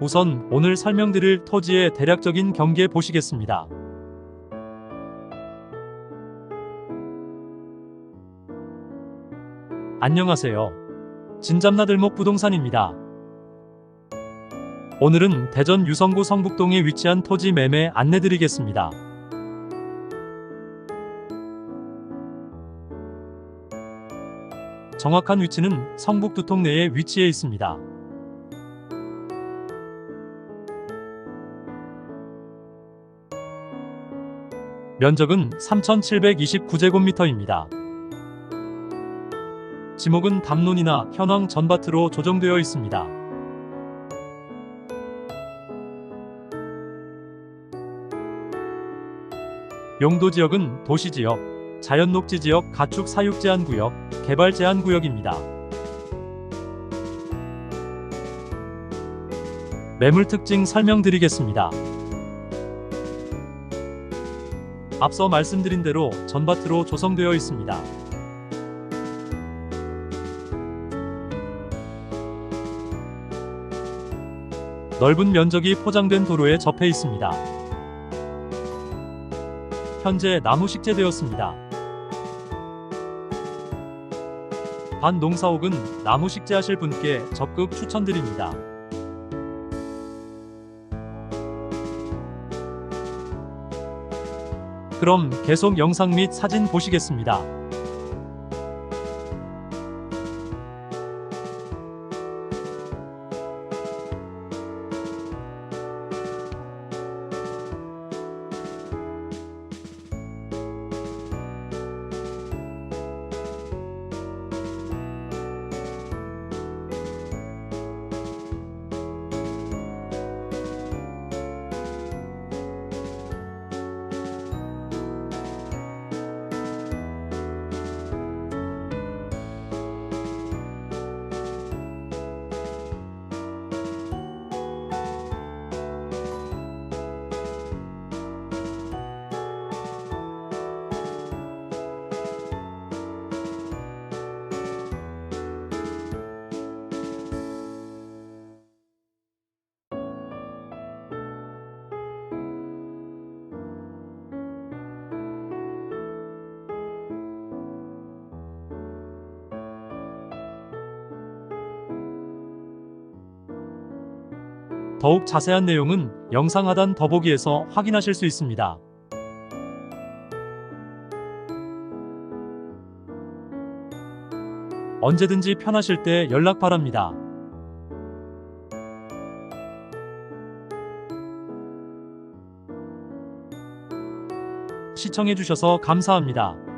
우선 오늘 설명드릴 토지의 대략적인 경계 보시겠습니다. 안녕하세요. 진잡나들목 부동산입니다. 오늘은 대전 유성구 성북동에 위치한 토지 매매 안내드리겠습니다. 정확한 위치는 성북 두통 내에 위치해 있습니다. 면적은 3,729제곱미터입니다. 지목은 담론이나 현황 전밭으로 조정되어 있습니다. 용도 지역은 도시 지역, 자연 녹지 지역, 가축 사육 제한 구역, 개발 제한 구역입니다. 매물 특징 설명드리겠습니다. 앞서 말씀드린 대로 전밭으로 조성되어 있습니다. 넓은 면적이 포장된 도로에 접해 있습니다. 현재 나무 식재되었습니다. 반 농사옥은 나무 식재하실 분께 적극 추천드립니다. 그럼 계속 영상 및 사진 보시겠습니다. 더욱 자세한 내용은 영상 하단 더보기에서 확인하실 수 있습니다. 언제든지 편하실 때 연락 바랍니다. 시청해주셔서 감사합니다.